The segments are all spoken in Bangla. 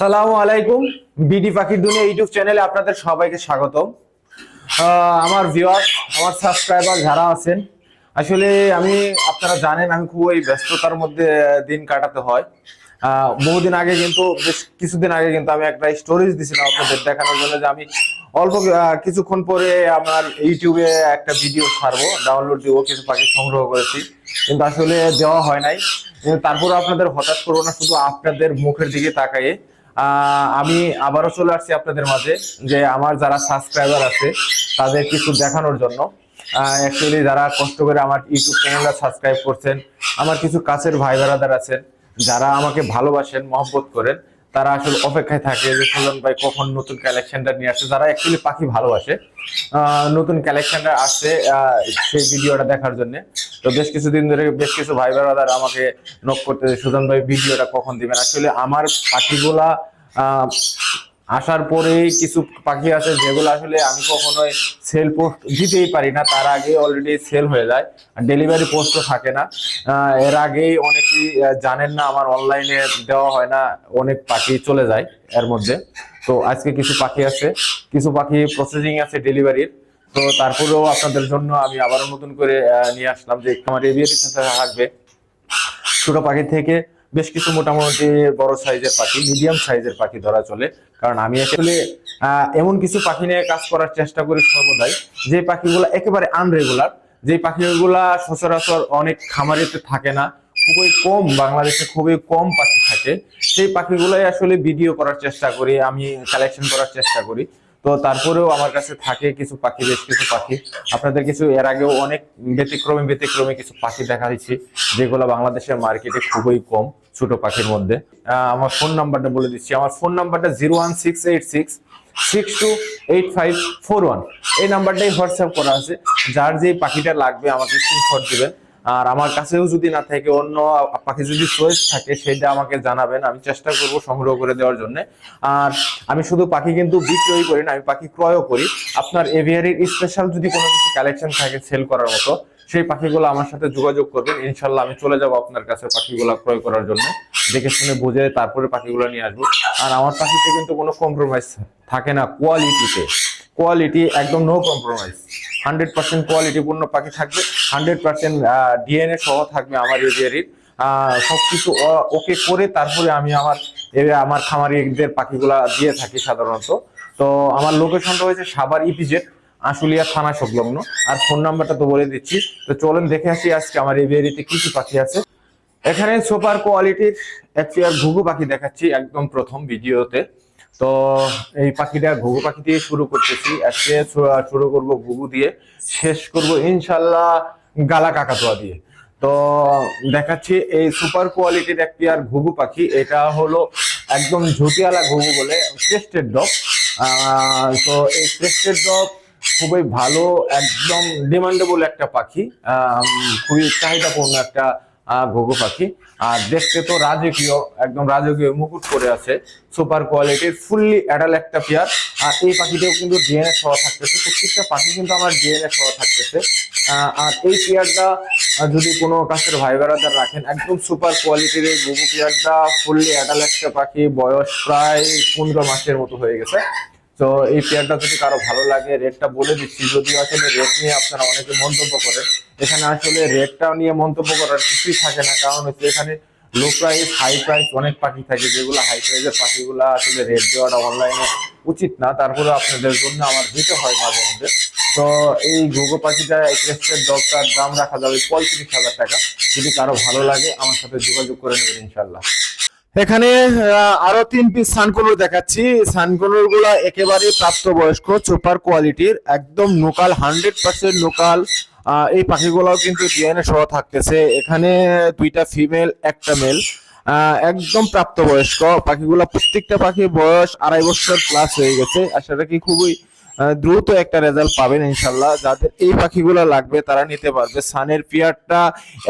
আসসালামু আলাইকুম বিডি পাখির দুনিয়া ইউটিউব চ্যানেলে আপনাদের সবাইকে স্বাগতম। আহ, আমার ভিউয়ার আমার সাবস্ক্রাইবার যারা আছেন আসলে আমি আপনারা জানেন আমি খুবই ব্যস্ততার মধ্যে দিন কাটাতে হয়। বহুদিন আগে কিন্তু বেশ কিছুদিন আগে কিন্তু আমি একটা স্টোরেজ দিছিলাম আপনাদের দেখানোর জন্য যে আমি অল্প কিছুক্ষণ পরে আমার ইউটিউবে একটা ভিডিও ছাড়বো ডাউনলোড দিব কিছু পাখি সংগ্রহ করেছি। কিন্তু আসলে দেওয়া হয় নাই। তারপরে আপনাদের হতাশ করব না শুধু আপনাদের মুখের দিকে তাকাইয়ে। আমি আবারও চলে আসছি আপনাদের মাঝে যে আমার যারা সাবস্ক্রাইবার আছে, তাদের কিছু দেখানোর জন্য। অ্যাকচুয়ালি যারা কষ্ট করে আমার ইউটিউব চ্যানেলটা সাবস্ক্রাইব করছেন, আমার কিছু কাছের ভাই বেড়াদার আছেন, যারা আমাকে ভালোবাসেন, মহব্বত করেন তারা আসলে অপেক্ষায় থাকে যে সুজন ভাই কখন নতুন কালেকশনটা নিয়ে আসে। যারা অ্যাকচুয়ালি পাখি ভালোবাসে নতুন কালেকশনটা আসছে সেই ভিডিওটা দেখার জন্য। তো বেশ কিছুদিন ধরে বেশ কিছু ভাই বেড়াদার আমাকে নক করতে সুজন ভাই, ভিডিওটা কখন দিবেন? আসলে আমার পাখিগুলা আসার পরেই কিছু পাখি আছে যেগুলো আসলে আমি কখনোই সেল পোস্ট দিতেই পারি না। তার আগে অলরেডি সেল হয়ে যায়। ডেলিভারি পোস্টও থাকে না। এর আগেই অনেকেই জানেন না, আমার অনলাইনে দেওয়া হয় না। অনেক পাখি চলে যায় এর মধ্যে। তো আজকে কিছু পাখি আছে। কিছু পাখি প্রসেসিং আছে ডেলিভারির তো তারপরেও আপনাদের জন্য আমি আবারও নতুন করে নিয়ে আসলাম যে আমার এভিয়ারি থাকবে। ছোট পাখি থেকে বেশ কিছু মোটামুটি বড় সাইজের পাখি মিডিয়াম সাইজের পাখি ধরা চলে। কারণ আমি আসলে এমন কিছু পাখি নিয়ে কাজ করার চেষ্টা করি সর্বদাই। যে পাখিগুলো একেবারে আনরেগুলার যে পাখিগুলা সচরাচর অনেক খামারিতে থাকে না খুবই কম বাংলাদেশে খুবই কম পাখি থাকে। সেই পাখিগুলোই আসলে ভিডিও করার চেষ্টা করি আমি কালেকশন করার চেষ্টা করি। তো তারপরেও আমার কাছে থাকে কিছু পাখি বেশ কিছু পাখি। আপনাদের কিছু এর আগেও অনেক ব্যতিক্রমী ব্যতিক্রমী কিছু পাখি দেখা দিচ্ছি যেগুলো বাংলাদেশের মার্কেটে খুবই কম। ছোট পাখির মধ্যে। আমার ফোন নাম্বারটা বলে দিচ্ছি। আমার ফোন নাম্বারটা zero one six eight six six two eight five four one এই নাম্বারটাই হোয়াটসঅ্যাপ করা আছে। যার যে পাখিটা লাগবে আমাকে স্ক্রিনশট দেবেন। আর আমার কাছেও যদি না থাকে, অন্য পাখি যদি চয়েস থাকে, সেটা আমাকে জানাবেন। আমি চেষ্টা করব সংগ্রহ করে দেওয়ার জন্য। আর আমি শুধু পাখি কিন্তু বিক্রয় করি না, আমি পাখি ক্রয়ও করি। আপনার এভিয়ারির স্পেশাল যদি কোনো কিছু কালেকশন থাকে সেল করার মতো সেই পাখিগুলো আমার সাথে যোগাযোগ করবেন। ইনশাল্লাহ আমি চলে যাব আপনার কাছে পাখিগুলো ক্রয় করার জন্য। দেখে শুনে বুঝে তারপরে পাখিগুলো নিয়ে আসব। আর আমার পাখিতে কিন্তু কোনো কম্প্রোমাইজ থাকে না কোয়ালিটিতে কোয়ালিটি একদম নো কম্প্রোমাইজ হান্ড্রেড পার্সেন্ট কোয়ালিটিপূর্ণ পাখি থাকবে। হান্ড্রেড পার্সেন্ট ডিএনএ সহ থাকবে আমার এরিয়ারির সবকিছু ও- ওকে করে তারপরে আমি আমার আমার খামারিদের পাখিগুলা দিয়ে থাকি সাধারণত। তো আমার লোকেশনটা হয়েছে সাবার ইপিজেড আশুলিয়া থানা সংলগ্ন। আর ফোন নাম্বারটা তো বলে দিচ্ছি। তো চলেন দেখে আসি আজকে আমার এই এরিয়ারিতে কি কি পাখি আছে। এখানে সুপার কোয়ালিটির একটি ঘুঘু পাখি দেখাচ্ছি একদম প্রথম ভিডিওতে। তো এই পাখিটা ঘুঘু পাখি দিয়ে শুরু করতেছি। আজকে শুরু করব ঘুঘু দিয়ে। শেষ করব ইনশাল্লাহ গালা কাকাতুয়া দিয়ে। তো দেখাচ্ছি এই সুপার কোয়ালিটির একটি আর ঘুঘু পাখি। এটা হলো একদম ঝুটিয়ালা ঘুঘু বলে ক্রেস্টেড ডগ তো এই ক্রেস্টেড ডগ খুবই ভালো, একদম ডিমান্ডেবল একটা পাখি খুবই চাহিদাপূর্ণ একটা ঘুঘু পাখি। আর দেখতে তো রাজকীয়, একদম রাজকীয় মুকুট করে আছে সুপার কোয়ালিটির ফুললি অ্যাডাল একটা পেয়ার আর এই পাখিটাও কিন্তু ডিএনএ সহ থাকতেছে, প্রত্যেকটা পাখি কিন্তু আমার ডিএনএ সহ থাকতেছে। আর এই পেয়ারটা যদি কোনো কাছের ভাই বেড়াদার রাখেন, একদম সুপার কোয়ালিটির এই ঘুঘু পেয়ারটা ফুললি অ্যাডাল একটা পাখি, বয়স প্রায় পনেরো মাসের মতো হয়ে গেছে। তো এই পেয়ারটা যদি কারও ভালো লাগে রেটটা বলে দিচ্ছি। যদিও আসলে রেট নিয়ে আপনারা অনেকে মন্তব্য করেন, এখানে আসলে রেটটা নিয়ে মন্তব্য করার কিছুই থাকে না। কারণ হচ্ছে এখানে লো প্রাইস হাই প্রাইস অনেক পাখি থাকে, যেগুলো হাই প্রাইসের পাখিগুলো আসলে রেট দেওয়াটা অনলাইনে উচিত না। তারপরে আপনাদের জন্য আমার দিতে হয় মাঝে মধ্যে। তো এই ঘুঘু পাখিটা ক্রেস্টের ডগটার দাম রাখা যাবে পঁয়ত্রিশ হাজার টাকা। যদি কারও ভালো লাগে, আমার সাথে যোগাযোগ করে নেবেন ইনশাল্লাহ এখানে আরও তিন পিস সানকুনুর দেখাচ্ছি। সানকুনুরগুলা একেবারে প্রাপ্তবয়স্ক সুপার কোয়ালিটির একদম লোকাল হান্ড্রেড পার্সেন্ট লোকাল এই পাখিগুলাও কিন্তু ডিএনএ সহ থাকতেছে। এখানে দুইটা ফিমেল একটা মেল একদম প্রাপ্তবয়স্ক। পাখিগুলা প্রত্যেকটা পাখির বয়স আড়াই বছর প্লাস হয়ে গেছে। আর সেটা কি খুবই দ্রুত একটা রেজাল্ট পাবেন ইনশাল্লাহ যাদের এই পাখিগুলো লাগবে, তারা নিতে পারবে। সানের পেয়ারটা,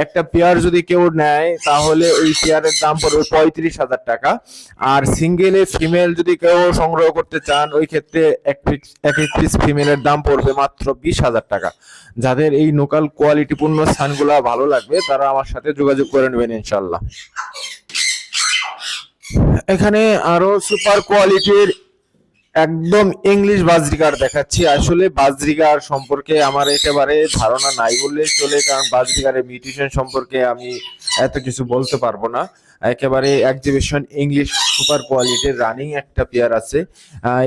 একটা পেয়ার যদি কেউ নেয়, তাহলে ওই পেয়ারের দাম পড়বে পঁয়ত্রিশ হাজার টাকা। আর সিঙ্গেলে ফিমেল যদি কেউ সংগ্রহ করতে চান, ওই ক্ষেত্রে এক এক পিস ফিমেলের দাম পড়বে মাত্র বিশ হাজার টাকা। যাদের এই লোকাল কোয়ালিটিপূর্ণ সানগুলা ভালো লাগবে, তারা আমার সাথে যোগাযোগ করে নেবেন ইনশাল্লাহ এখানে আরও সুপার কোয়ালিটির একদম ইংলিশ বাজরিকার দেখাচ্ছি। আসলে বাজরিকার সম্পর্কে আমার একেবারে ধারণা নাই বললেই চলে, কারণ বাজরিকারের মিউটেশন সম্পর্কে আমি এত কিছু বলতে পারব না। একেবারে একজিবিশন ইংলিশ সুপার কোয়ালিটির রানিং একটা পেয়ার আছে।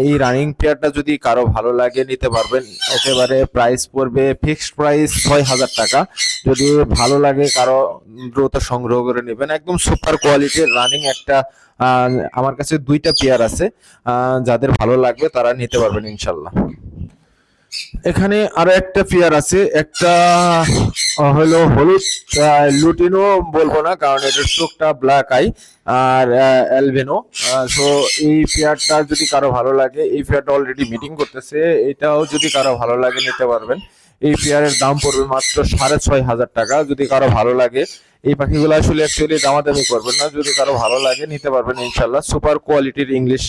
এই রানিং পেয়ারটা যদি কারও ভালো লাগে, নিতে পারবেন। একেবারে প্রাইস পড়বে ফিক্সড প্রাইস ছয় হাজার টাকা। যদি ভালো লাগে, কারও দ্রুত সংগ্রহ করে নেবেন। একদম সুপার কোয়ালিটির রানিং একটা আমার কাছে দুইটা পেয়ার আছে। যাদের ভালো লাগবে, তারা নিতে পারবেন ইনশাল্লাহ। এখানে আরও একটা পেয়ার আছে। একটা হলো হলুদ লুটিনো বলব না, কারণ এটার চোখটা ব্ল্যাক আই আর অ্যালভেনো সো এই পেয়ারটা যদি কারও ভালো লাগে, এই পেয়ারটা অলরেডি মিটিং করতেছে, এটাও যদি কারও ভালো লাগে, নিতে পারবেন। এই পেয়ারের দাম পড়বে মাত্র সাড়ে ছয় হাজার টাকা। যদি কারও ভালো লাগে, এই পাখিগুলো আসলে অ্যাকচুয়ালি দামাদামি করবেন না। যদি কারও ভালো লাগে, নিতে পারবেন ইনশাল্লাহ সুপার কোয়ালিটির ইংলিশ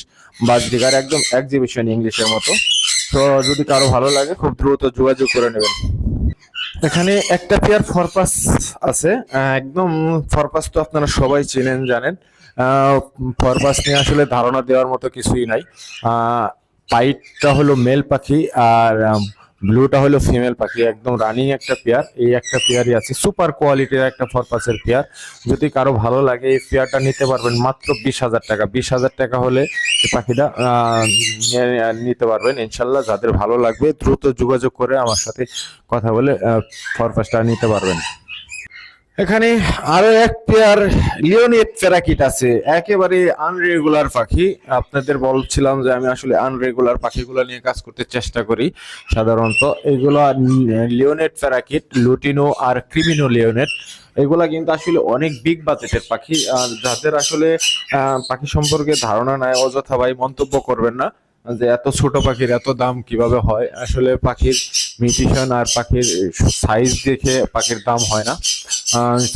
বাজরিকার, একদম এক্সিবিশন ইংলিশের মতো। তো, যদি কারও ভালো লাগে, খুব দ্রুত যোগাযোগ করে নেবেন। এখানে একটা পেয়ার ফরপাস আছে। একদম ফরপাস তো আপনারা সবাই চেনেন, জানেন। ফরপাস নিয়ে আসলে ধারণা দেওয়ার মতো কিছুই নাই। পাইটটা হলো মেল পাখি আর ব্লুটা হলো ফিমেল পাখি, একদম রানিং একটা পেয়ার। এই একটা পেয়ারই আছে, সুপার কোয়ালিটির একটা ফরপাসের পেয়ার। যদি কারও ভালো লাগে, এই পেয়ারটা নিতে পারবেন মাত্র বিশ হাজার টাকা। বিশ হাজার টাকা হলে এই পাখিটা নিতে পারবেন। ইনশাল্লাহ যাদের ভালো লাগবে, দ্রুত যোগাযোগ করে আমার সাথে কথা বলে ফরপাসটা নিতে পারবেন। এখানে আরও এক পেয়ার লিওনেট প্যারাকিট আছে। একেবারে আনরেগুলার পাখি। আপনাদের বলছিলাম যে আমি আসলে আনরেগুলার পাখিগুলো নিয়ে কাজ করতে চেষ্টা করি সাধারণত। এগুলো লিওনেট প্যারাকিট লুটিনো আর ক্রিমিনো লিওনেট এগুলা কিন্তু আসলে অনেক বিগ বাজেটের পাখি। আর যাদের আসলে পাখি সম্পর্কে ধারণা নাই, অযথা ভাই মন্তব্য করবেন না। যে এত ছোট পাখির এত দাম কীভাবে হয়? আসলে পাখির মিউটিশন আর পাখির সাইজ দেখে পাখির দাম হয় না।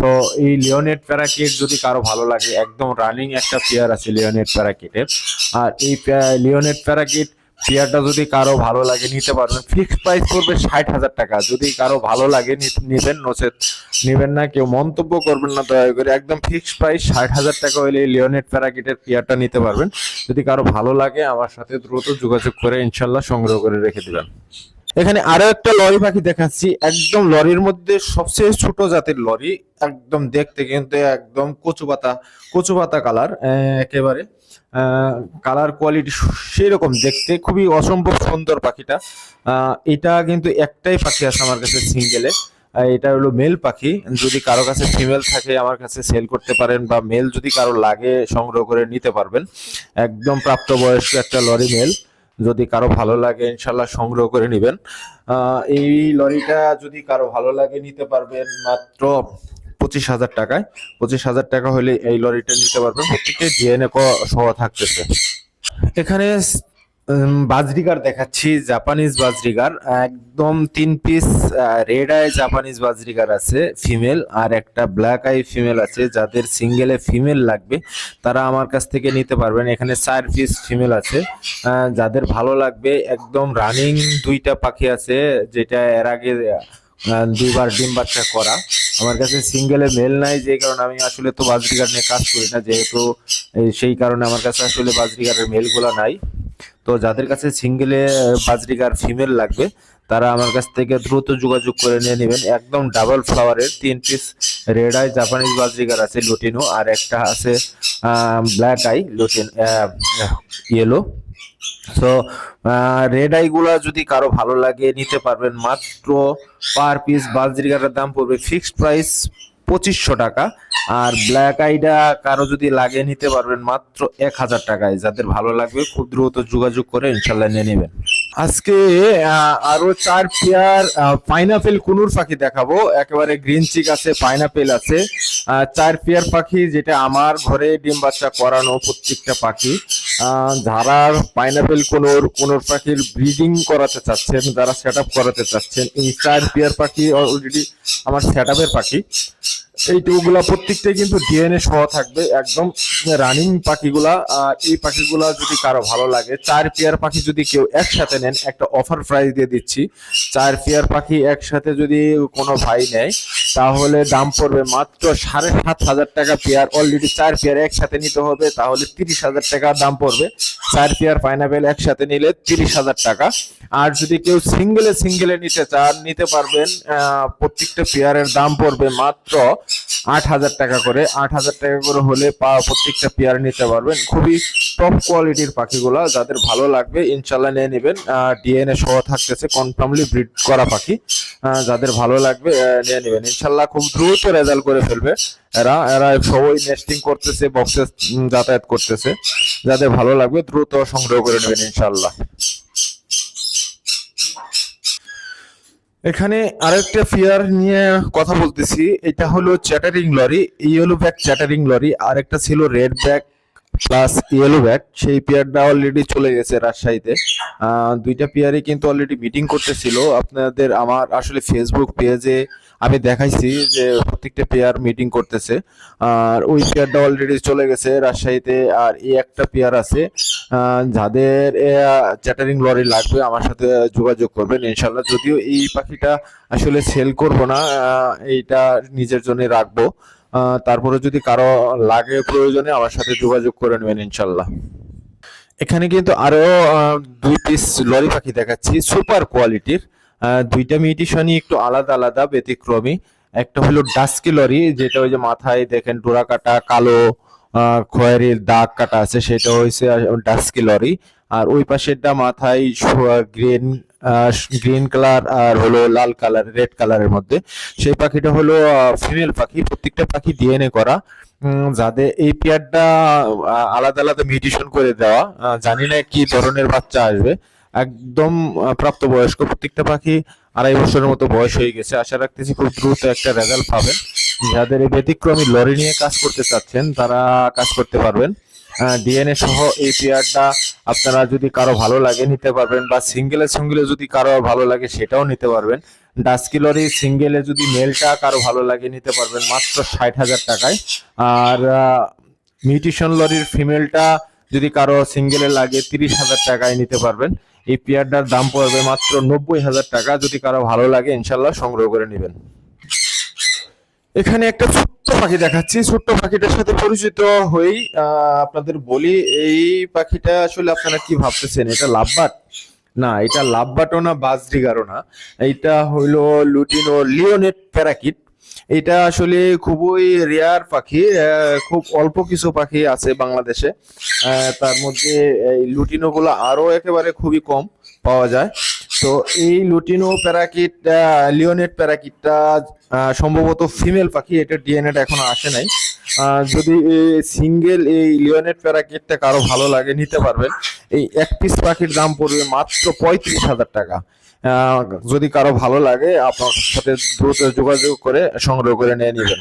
তো এই লিওনেট প্যারাকিট যদি কারও ভালো লাগে, একদম রানিং একটা পেয়ার আছে লিওনেট প্যারাকিটের আর এই লিওনেট প্যারাকিট পেয়ারটা যদি কারও ভালো লাগে, নিতে পারবেন। ফিক্সড প্রাইস করবে ষাট হাজার টাকা। যদি কারও ভালো লাগে নিবেন নচেত নেবেন না, কেউ মন্তব্য করবেন না, দয়া করে। একদম ফিক্সড প্রাইস ষাট হাজার টাকা হলে লিওনেট প্যারাকিটের পেয়ারটা নিতে পারবেন। যদি কারও ভালো লাগে, আমার সাথে দ্রুত যোগাযোগ করে ইনশাল্লাহ সংগ্রহ করে রেখে দিবেন। এখানে আরও একটা লরি পাখি দেখাচ্ছি। একদম লরির মধ্যে সবচেয়ে ছোট জাতের লরি। একদম দেখতে কিন্তু একদম কচু পাতা কচু পাতা কালার একেবারে। কালার কোয়ালিটি সেরকম দেখতে খুবই অসম্ভব সুন্দর পাখিটা। এটা কিন্তু একটাই পাখি আছে আমার কাছে সিঙ্গেলে এটা হলো মেল পাখি। যদি কারও কাছে ফিমেল থাকে, আমার কাছে সেল করতে পারেন বা মেল যদি কারও লাগে, সংগ্রহ করে নিতে পারবেন। একদম প্রাপ্তবয়স্ক একটা লরি মেল যদি কারও ভালো লাগে ইনশাল্লাহ সংগ্রহ করে নেবেন। এই লরিটা যদি কারও ভালো লাগে, নিতে পারবেন। মাত্র পঁচিশ হাজার টাকায়। পঁচিশ হাজার টাকা হলে এই লরিটা নিতে পারবেন। প্রত্যেকটা ডিএনএ সহ থাকতেছে। এখানে বাজরিগার দেখাচ্ছি, জাপানিজ বাজরিগার। একদম তিন piece red eye Japanese budgerigar আছে, ফিমেল, আর একটা ব্ল্যাক আই ফিমেল আছে। যাদের সিঙ্গেলে ফিমেল লাগবে, তারা আমার কাছ থেকে নিতে পারবেন। এখানে চার পিস ফিমেল আছে। যাদের ভালো লাগবে, একদম রানিং দুইটা পাখি আছে, যেটা এর আগে দুইবার ডিম বাচ্চা করা। আমার কাছে সিঙ্গেলে মেল নাই, যে কারণে আমি আসলে তো বাজরিগার নিয়ে কাজ করি না, যেহেতু সেই কারণে আমার কাছে আসলে বাজরিগারের মেলগুলো নাই। তো যাদের কাছে সিঙ্গেলে বাজরিগার ফিমেল লাগবে, তারা আমার কাছ থেকে দ্রুত যোগাযোগ করে নিয়ে নেবেন। একদম ডাবল ফ্লাওয়ারের তিন piece red eye Japanese budgerigar আছে লুটিনো, আর একটা আছে ব্ল্যাক আই লুটিন ইয়েলো তো রেড আই গুলা যদি কারও ভালো লাগে, নিতে পারবেন মাত্র পার পিস বাজরিগারের দাম পড়বে ফিক্সড প্রাইস পঁচিশশো টাকা। আর ব্ল্যাক আইডা কারও যদি লাগে, নিতে পারবেন মাত্র এক হাজার টাকায়। যাদের ভালো লাগবে, খুব দ্রুত যোগাযোগ করে ইনশাল্লাহ নিয়ে নেবেন। আজকে আরও চার পেয়ার পাইনাপেল কুনুর পাখি দেখাবো। একেবারে গ্রিন চিক আছে পাইনাপেল আছে। চার পেয়ার পাখি যেটা আমার ঘরে ডিম বাচ্চা করানো প্রত্যেকটা পাখি। যারা পাইনাপেল কোনোর কোনোর পাখির ব্রিডিং করাতে চাচ্ছেন, যারা সেট করাতে চাচ্ছেন ইনস্টার পিয়ার পাখি অলরেডি আমার সেট পাখি। এই টিউবগুলা প্রত্যেকটাই কিন্তু ডিএনএ সহ থাকবে, একদম রানিং পাখিগুলা এই পাখিগুলা যদি কারও ভালো লাগে, চার পেয়ার পাখি যদি কেউ একসাথে নেন, একটা অফার প্রাইস দিয়ে দিচ্ছি, চার পেয়ার পাখি একসাথে যদি কোনো ভাই নেয়, তাহলে দাম পড়বে মাত্র সাড়ে সাত হাজার টাকা পেয়ার অলরেডি চার পেয়ার একসাথে নিতে হবে, তাহলে তিরিশ হাজার টাকা দাম পড়বে। চার পেয়ার পাইনাপেল একসাথে নিলে তিরিশ হাজার টাকা। আর যদি কেউ সিঙ্গেলে সিঙ্গেলে নিতে চান, নিতে পারবেন প্রত্যেকটা পেয়ারের দাম পড়বে মাত্র আট হাজার টাকা করে, আট হাজার টাকা করে হলে পা প্রত্যেকটা পেয়ার নিতে পারবেন। খুবই টপ কোয়ালিটির পাখিগুলা, যাদের ভালো লাগবে ইনশাল্লাহ নিয়ে নেবেন। ডিএনএ সহ থাকতেছে কনফার্মলি ব্রিড করা পাখি। যাদের ভালো লাগবে নিয়ে নেবেন। ইনশাল্লাহ খুব দ্রুত রেজাল্ট করে ফেলবে এরা। এরা সবাই নেস্টিং করতেছে বক্সে যাতায়াত করতেছে। যাদের ভালো লাগবে, দ্রুত সংগ্রহ করে নেবেন ইনশাল্লাহ এখানে আরেকটা ফিয়ার নিয়ে কথা বলতেছি, এটা হলো chattering lory yellow back chattering lory আরেকটা ছিল red back plus yellow back সেই পেয়ারটা অলরেডি চলে গেছে রাজশাহীতে। দুইটা পেয়ারই কিন্তু অলরেডি মিটিং করতেছিল। আপনাদের আমার আসলে ফেসবুক পেজে আমি দেখাইছি যে প্রত্যেকটা পেয়ার মিটিং করতেছে। আর ওই পেয়ারটা অলরেডি চলে গেছে রাজশাহীতে, আর এই একটা পেয়ার আছে। যাদের চ্যাটারিং লরি লাগবে, আমার সাথে যোগাযোগ করবেন ইনশাল্লাহ যদিও এই পাখিটা আসলে সেল করব না এইটা নিজের জন্য রাখব। তারপরে যদি কারও লাগে প্রয়োজনে আমার সাথে যোগাযোগ করে নেবেন ইনশাল্লাহ। এখানে কিন্তু আরও দুই পিস লরি পাখি দেখাচ্ছি সুপার কোয়ালিটির দুইটা মিউটিশনই একটু আলাদা আলাদা ব্যতিক্রমী। একটা হলো ডাস্কি লরি যেটা ওই যে মাথায় দেখেন ডোরা কাটা কালো আহ, খয়েরি দাগ কাটা আছে সেটা হয়েছে ডাস্কি লরি। আর ওই পাশেরটা মাথায় গ্রিন গ্রিন কালার আর হলো লাল কালার রেড কালারের মধ্যে। সেই পাখিটা হলো ফিমেল পাখি। প্রত্যেকটা পাখি ডিএনএ করা। যাদের এই পেয়ারটা আলাদা আলাদা মিউটেশন করে দেওয়া। জানি না কি ধরনের বাচ্চা আসবে। একদম প্রাপ্তবয়স্ক। প্রত্যেকটা পাখি আড়াই বছরের মতো বয়স হয়ে গেছে। আশা রাখতেছি খুব দ্রুত একটা রেজাল্ট পাবেন। যাদের এই ব্যতিক্রমী লরি নিয়ে কাজ করতে চাচ্ছেন, তারা কাজ করতে পারবেন। ডিএনএ সহ এই পেয়ারটা আপনারা যদি কারও ভালো লাগে নিতে পারবেন বা সিঙ্গেলে সিঙ্গেলে যদি কারও ভালো লাগে সেটাও নিতে পারবেন। ডাস্কি লরি সিঙ্গেলে যদি মেলটা কারও ভালো লাগে নিতে পারবেন মাত্র ষাট হাজার টাকায়। আর মিউটিশন লরির ফিমেলটা যদি কারও সিঙ্গেলে লাগে তিরিশ হাজার টাকায় নিতে পারবেন। এই পেয়ারটার দাম পড়বে মাত্র নব্বই হাজার টাকা। যদি কারও ভালো লাগে ইনশাল্লাহ সংগ্রহ করে নেবেন। এখানে একটা ছোট্ট পাখি দেখাচ্ছি। ছোট্ট পাখিটার সাথে পরিচিত আহ, আপনাদের বলি এই পাখিটা আসলে আপনারা কি ভাবতেছেন? এটা লাভবাট না এটা লাভবাটও না বাজরিগারও না। এটা হইল লুটিনো লিওনেট প্যারাকিট। এটা আসলে খুবই রেয়ার পাখি খুব অল্প কিছু পাখি আছে বাংলাদেশে। তার মধ্যে এই লুটিনো গুলো আরও একেবারে খুবই কম পাওয়া যায়। তো এই লুটিনো প্যারাকিট লিওনেট প্যারাকিটটা সম্ভবত ফিমেল পাখি, এটা ডিএনএটা এখনও আসে নাই। যদি সিঙ্গেল এই লিওনেট প্যারাকিটটা কারও ভালো লাগে, নিতে পারবেন। এই এক পিস পাখির দাম পড়বে মাত্র পঁয়ত্রিশ হাজার টাকা। যদি কারও ভালো লাগে, আপনার সাথে দ্রুত যোগাযোগ করে সংগ্রহ করে নিয়ে নেবেন।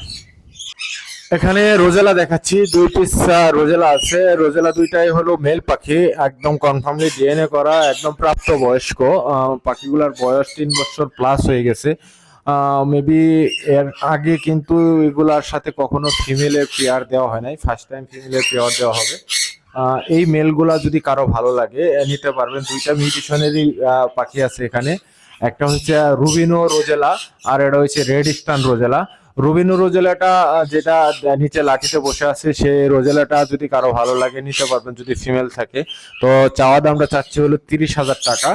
এখানে রোজেলা দেখাচ্ছি, দুই পিস রোজেলা আছে। রোজেলা দুইটাই হলো মেল পাখি, একদম কনফার্মলি ডিএনএ করা, একদম প্রাপ্ত বয়স্ক পাখিগুলার বয়স তিন বছর প্লাস হয়ে গেছে। মেবি এর আগে কিন্তু এগুলার সাথে কখনো ফিমেলের পেয়ার দেওয়া হয় নাই। ফার্স্ট টাইম ফিমেলের পেয়ার দেওয়া হবে। এই মেলগুলা যদি কারও ভালো লাগে নিতে পারবেন। দুইটা মিউটিশনেরই পাখি আছে এখানে। একটা হচ্ছে রুবিনো রোজেলা, আর এটা হচ্ছে রেড স্টান রোজেলা। রুবিনো রোজেলাটা যেটা নিচে লাঠিতে বসে আছে সেই রোজেলাটা যদি কারও ভালো লাগে, নিতে পারবেন যদি ফিমেল থাকে। তো চাওয়া দামটা চাচ্ছি হলো তিরিশ হাজার টাকা।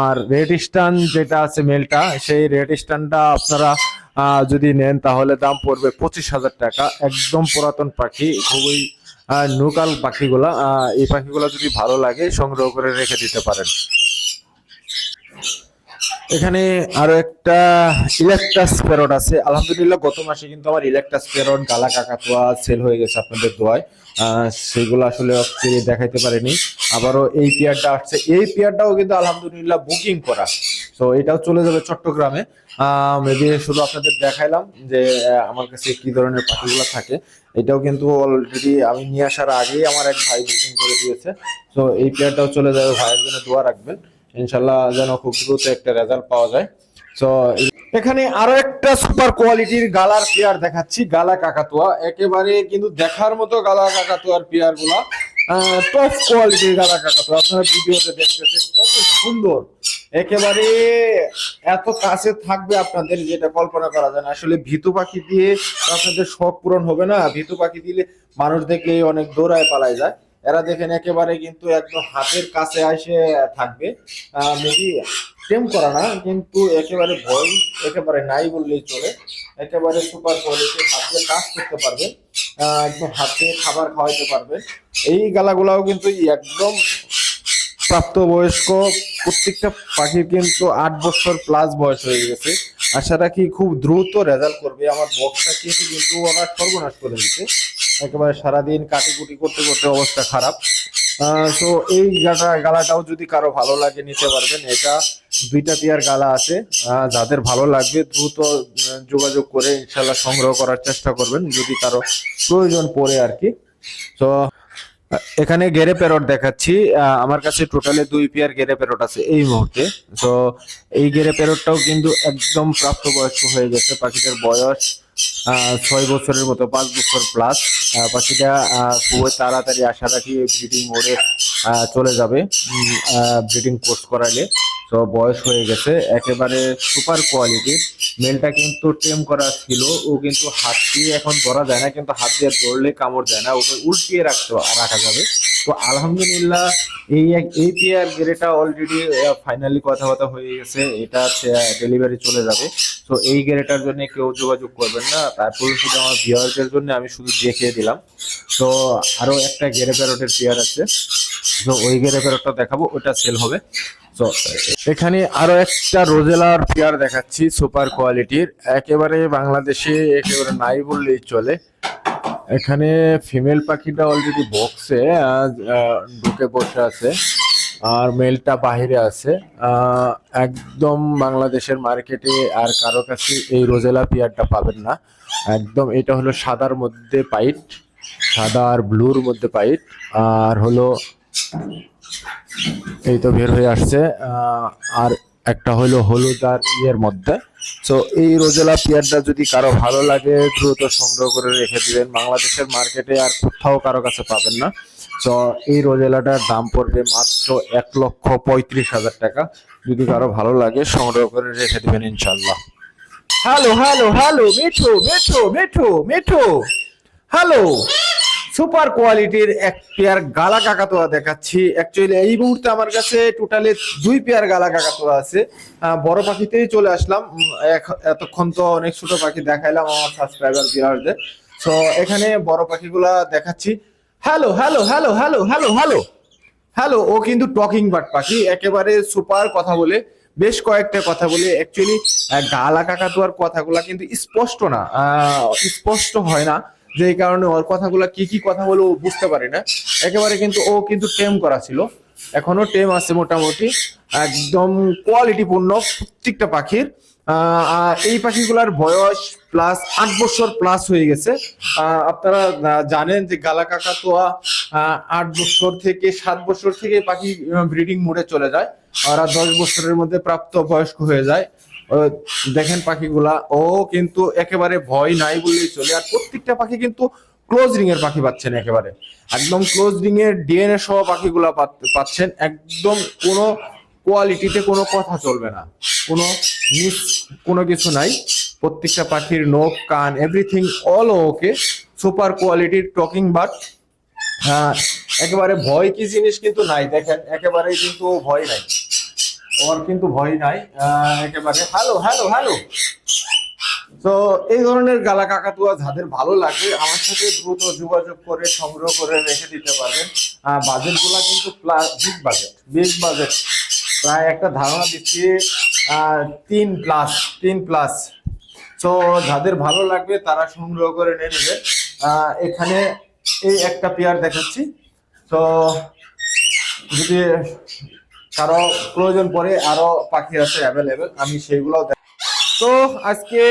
আর রেড স্টান যেটা আছে মেলটা, সেই রেড স্টানটা আপনারা যদি নেন, তাহলে দাম পড়বে পঁচিশ হাজার টাকা। একদম পুরাতন পাখি, খুবই নুকাল পাখিগুলা। এই পাখিগুলা যদি ভালো লাগে, সংগ্রহ করে রেখে দিতে পারেন। এখানে আরও একটা ইলেকট্রাস প্যারট আছে। আলহামদুলিল্লাহ, গত মাসে কিন্তু আমার ইলেকট্রাস প্যারট গালা কাকাতুয়া সেল হয়ে গেছে আপনাদের দোয়ায়। সেগুলো আসলে দেখাইতে পারিনি। আবারও এই পেয়ারটা আসছে। এই পেয়ারটাও কিন্তু আলহামদুলিল্লাহ বুকিং করা। তো এটাও চলে যাবে চট্টগ্রামে। মেবি শুধু আপনাদের দেখাইলাম যে আমার কাছে কি ধরনের পাখিগুলো থাকে। এটাও কিন্তু অলরেডি আমি নিয়ে আসার আগেই আমার এক ভাই বুকিং করে দিয়েছে। তো এই পেয়ারটাও চলে যাবে, ভাইয়ের জন্য দোয়া রাখবেন। ইনশাল্লাহ যেন খুব দ্রুত একটা রেজাল্ট পাওয়া যায়। তো এখানে আরও একটা সুপার কোয়ালিটির গালার পেয়ার দেখাচ্ছি, গালা কাকাতুয়া। একেবারে কিন্তু দেখার মতো গালা কাকাতুয়ার পেয়ারগুলা টপ কোয়ালিটির গালা কাকাতুয়া। আপনারা ভিডিওতে দেখতেছেন কত সুন্দর। একেবারে এত কাছে থাকবে আপনাদের যেটা কল্পনা করা যায় না। আসলে ভিতু পাখি দিয়ে আপনাদের শখ পূরণ হবে না। ভিতু পাখি দিলে মানুষ দেখলে অনেক দৌড়ায় পালায় যায়। এরা দেখেন একেবারে কিন্তু একদম হাতের কাছে এসে থাকবে। মেবি টেম করা না, কিন্তু একেবারে ভয়, একেবারে নাই বললেই চলে। একেবারে সুপার কোয়ালিটি হাতে কাজ করতে পারবে। একদম হাতে খাবার খাওয়াইতে পারবে। এই গালাগুলাও কিন্তু একদম প্রাপ্তবয়স্ক প্রত্যেকটা পাখির কিন্তু আট বছর প্লাস বয়স হয়ে গেছে। আশা রাখি খুব দ্রুত রেজাল্ট করবে। আমার বক্সটা কিন্তু ওরা সর্বনাশ করে দিচ্ছে একেবারে সারাদিন কাটিকুটি করতে করতে অবস্থা খারাপ। তো এই গাটা, গালাটাও যদি কারও ভালো লাগে নিতে পারবেন, এটা দুইটা পেয়ার গালা আছে। যাদের ভালো লাগবে দ্রুত যোগাযোগ করে ইনশাল্লাহ সংগ্রহ করার চেষ্টা করবেন, যদি কারও প্রয়োজন পড়ে আর কি। তো, এখানে গেরে প্যারট দেখাচ্ছি। আমার কাছে টোটালে দুই পেয়ার গেরে প্যারট আছে এই মুহূর্তে। তো, এই গেরে প্যারটটাও কিন্তু একদম প্রাপ্তবয়স্ক হয়ে গেছে, পাখিটার বয়স ছয় বছরের মতো পাঁচ বছর প্লাস পাখিটা খুবই তাড়াতাড়ি আশা রাখি ব্রিডিং আহ, চলে যাবে। ব্রিডিং কোর্স করাইলে। তো বয়স হয়ে গেছে একেবারে সুপার কোয়ালিটির মেলটা কিন্তু টেম করা ছিল ও কিন্তু হাত দিয়ে এখন ধরা যায় না কিন্তু হাত দিয়ে ধরলে কামড় দেয় না ওকে উল্টিয়ে রাখতে রাখা যাবে। তো আলহামদুলিল্লাহ, এই এক এই পেয়ার গেরেটা অলরেডি ফাইনালি কথাবার্তা হয়ে গেছে। এটা ডেলিভারি চলে যাবে। তো এই গেরেটার জন্য কেউ যোগাযোগ করবেন না। তারপর শুধু আমার ভিউয়ারদের জন্য আমি শুধু দেখিয়ে দিলাম। তো আরও একটা গেরে প্যারটের পেয়ার আছে। তো ওই গেরে প্যারটটা দেখাবো, ওটা সেল হবে। তো এখানে আরও একটা রোজেলার পেয়ার দেখাচ্ছি সুপার কোয়ালিটির একেবারে বাংলাদেশে একেবারে নাই বললেই চলে। এখানে ফিমেল পাখিটা অলরেডি বক্সে ঢুকে বসে আছে আর মেলটা বাহিরে আছে। একদম বাংলাদেশের মার্কেটে আর কারও কাছে এই রোজেলা পিয়ারটা পাবেন না। একদম, এটা হলো সাদার মধ্যে পাইট, সাদা আর ব্লুর মধ্যে পাইট। আর হলো, এই তো বের হয়ে আসছে। আর একটা হলো হলুদ আর ইয়ের মধ্যে। তো এই রোজেলা পেয়ারটা যদি কারও ভালো লাগে, দ্রুত সংগ্রহ করে রেখে দিবেন। বাংলাদেশের মার্কেটে আর কোথাও কারও কাছে পাবেন না। তো এই রোজেলাটার দাম পড়বে মাত্র এক লক্ষ পঁয়ত্রিশ হাজার টাকা। যদি কারও ভালো লাগে, সংগ্রহ করে রেখে দিবেন ইনশাল্লাহ hello hello hello Mithu Mithu Mithu Mithu. Hello super কোয়ালিটির এক পেয়ার গালা কাকাতোয়া দেখাচ্ছি। অ্যাকচুয়ালি এই মুহূর্তে আমার কাছে টোটালি দুই পেয়ার গালা কাকাতোয়া আছে। বড় পাখিতেই চলে আসলাম। এতক্ষণ তো অনেক ছোট পাখি দেখাইলাম আমার সাবস্ক্রাইবার ভিউয়ারদের তো এখানে বড় পাখিগুলা দেখাচ্ছি। Hello hello hello hello hello hello hello ও কিন্তু টকিং বার্ড পাখি। একেবারে সুপার কথা বলে, বেশ কয়েকটা কথা বলে। অ্যাকচুয়ালি গালা কাকাতুয়ার কথাগুলা কিন্তু স্পষ্ট না। স্পষ্ট হয় না। যেই কারণে ওর কথাগুলো কি কি কথা বলে ও বুঝতে পারে না। একেবারে কিন্তু ও কিন্তু টেম করা ছিল। এখনও টেম আছে মোটামুটি। একদম কোয়ালিটিপূর্ণ প্রত্যেকটা পাখির। এই পাখিগুলার বয়স প্লাস আট বছর প্লাস হয়ে গেছে। আপনারা জানেন যে গালা কাকাতুয়া আট বছর থেকে সাত বছর থেকে পাখি ব্রিডিং মোডে চলে যায়। ওরা দশ বছরের মধ্যে প্রাপ্ত বয়স্ক হয়ে যায়। দেখেন পাখিগুলা। ও কিন্তু একেবারে ভয় নাই বললেই চলে। আর প্রত্যেকটা পাখি কিন্তু ক্লোজ রিং এর পাখি পাচ্ছেন একেবারে। একদম ক্লোজ রিং এর ডিএনএ সহ পাখিগুলা পাচ্ছেন। একদম কোনো কোয়ালিটিতে কোনো কথা চলবে না। কোনো মিস কোনো কিছু নাই। প্রত্যেকটা পাখির নখ, কান এভরিথিং অল ওকে সুপার কোয়ালিটির টকিং বাট হ্যাঁ একেবারে ভয় কি জিনিস কিন্তু নাই। দেখেন, একেবারেই কিন্তু ভয় নাই। ওর কিন্তু ভয় নাই একেবারে হ্যালো হ্যালো হ্যালো তো এই ধরনের গালা কাকাতুয়া যাদের ভালো লাগে, আমার সাথে দ্রুত যোগাযোগ করে, সংগ্রহ করে রেখে দিতে পারবেন। বাজেটগুলা কিন্তু বিগ বাজেট বিগ বাজেট প্রায় একটা ধারণা দিচ্ছি তিন প্লাস তিন প্লাস তো যাদের ভালো লাগবে, তারা সংগ্রহ করে নিয়ে নেবে এখানে এই একটা পেয়ার দেখাচ্ছি। তো যদি কারও প্রয়োজন পড়ে আরও পাখি আছে অ্যাভেলেবেল আমি সেইগুলোও তো আজকে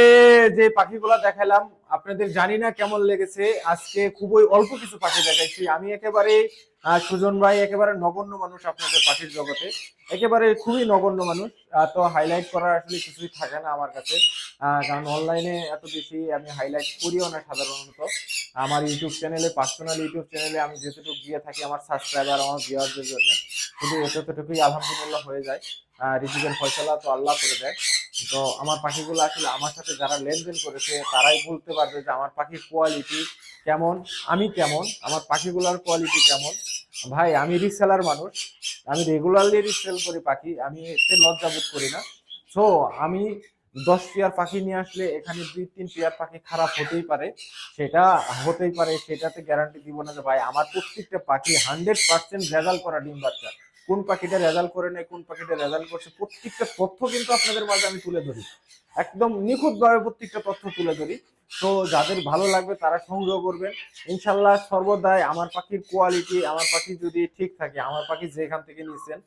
যে পাখিগুলো দেখালাম, আপনাদের জানি না কেমন লেগেছে। আজকে খুবই অল্প কিছু পাখি দেখাইছি। আমি একেবারে সুজন ভাই একেবারে নগণ্য মানুষ আপনাদের পাখির জগতে। একেবারে খুবই নগণ্য মানুষ। তো হাইলাইট করার আসলে কিছুই থাকে না আমার কাছে। কারণ অনলাইনে এত বেশি আমি হাইলাইট করিও না সাধারণত। আমার ইউটিউব চ্যানেলে পার্সোনাল ইউটিউব চ্যানেলে আমি যেটুকু গিয়ে থাকি আমার সাবস্ক্রাইবার আমার ভিউয়ারদের জন্য। শুধু এতটুকুই আলহামদুলিল্লাহ হয়ে যায়। রিজিকের ফয়সালা তো আল্লাহ করে দেয়। তো আমার পাখিগুলো আসলে আমার সাথে যারা লেনদেন করেছে, তারাই বলতে পারবে যে আমার পাখির কোয়ালিটি কেমন, আমি কেমন, আমার পাখিগুলোর কোয়ালিটি কেমন। ভাই, আমি রিসেলার মানুষ। আমি রেগুলারলি রিসেল করি পাখি। আমি এতে লজ্জা বোধ করি না। সো আমি দশ পেয়ার পাখি নিয়ে আসলে এখানে দুই, তিন পেয়ার পাখি খারাপ হতেই পারে। সেটা হতেই পারে, সেটাতে গ্যারান্টি দিব না যে ভাই, আমার প্রত্যেকটা পাখি হান্ড্রেড পার্সেন্ট রেজাল্ট করা ডিম বাচ্চা। কোন পাখিটা রেজাল্ট করে নেয় কোন পাখিটা রেজাল্ট করছে, প্রত্যেকটা তথ্য কিন্তু আপনাদের মাঝে আমি তুলে ধরি। একদম নিখুঁতভাবে প্রত্যেকটা তথ্য তুলে ধরি। তো যাদের ভালো লাগবে তারা সংগ্রহ করবেন। ইনশাল্লাহ সর্বদাই আমার পাখির কোয়ালিটি আমার পাখি যদি ঠিক থাকে, আমার পাখি যেখান থেকে নিয়েছেন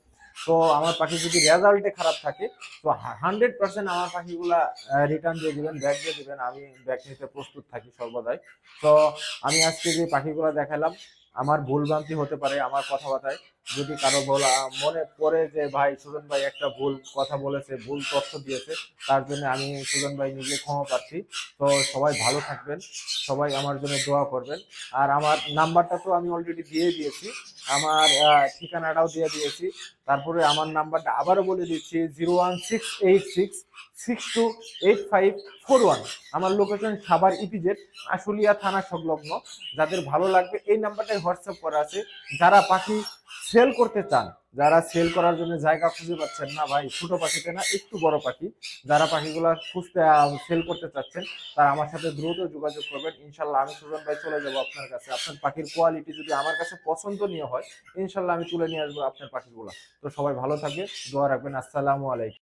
তো আমার পাখি যদি রেজাল্টে খারাপ থাকে, তো হান্ড্রেড পার্সেন্ট আমার পাখিগুলা রিটার্ন দিয়ে দেবেন ব্যাক দিয়ে দেবেন। আমি ব্যাক নিতে প্রস্তুত থাকি সর্বদাই। তো আমি আজকে যে পাখিগুলো দেখালাম, আমার ভুলভ্রান্তি হতে পারে আমার কথাবার্তায়। যদি কারও বলা মনে পড়ে যে, ভাই, সুজন ভাই একটা ভুল কথা বলেছে, ভুল তথ্য দিয়েছে, তার জন্য আমি সুজন ভাই নিজে ক্ষমা পাচ্ছি তো সবাই ভালো থাকবেন, সবাই আমার জন্য দোয়া করবেন। আর আমার নাম্বারটা তো আমি অলরেডি দিয়ে দিয়েছি, আমার ঠিকানাটাও দিয়ে দিয়েছি। তারপরে আমার নাম্বারটা আবারও বলে দিচ্ছি zero one six eight six six two eight five four one আমার লোকেশন সাবার ইপিজেড, আশুলিয়া থানা সংলগ্ন। যাদের ভালো লাগবে, এই নাম্বারটাই হোয়াটসঅ্যাপ করা আছে। যারা পাখি সেল করতে চান, যারা সেল করার জন্য জায়গা খুঁজে পাচ্ছেন না ভাই, ছোট পাখিতে না, একটু বড় পাখি, যারা পাখিগুলো খুঁজতে সেল করতে চাচ্ছেন, তারা আমার সাথে দ্রুত যোগাযোগ করবেন। ইনশাল্লাহ আমি সুজন ভাই চলে যাব আপনার কাছে। আপনার পাখির কোয়ালিটি যদি আমার কাছে পছন্দ নিয়ে হয়, ইনশাল্লাহ আমি তুলে নিয়ে আসব আপনার পাখিগুলো। তো সবাই ভালো থাকবে দোয়া রাখবেন। আসসালামু আলাইকুম।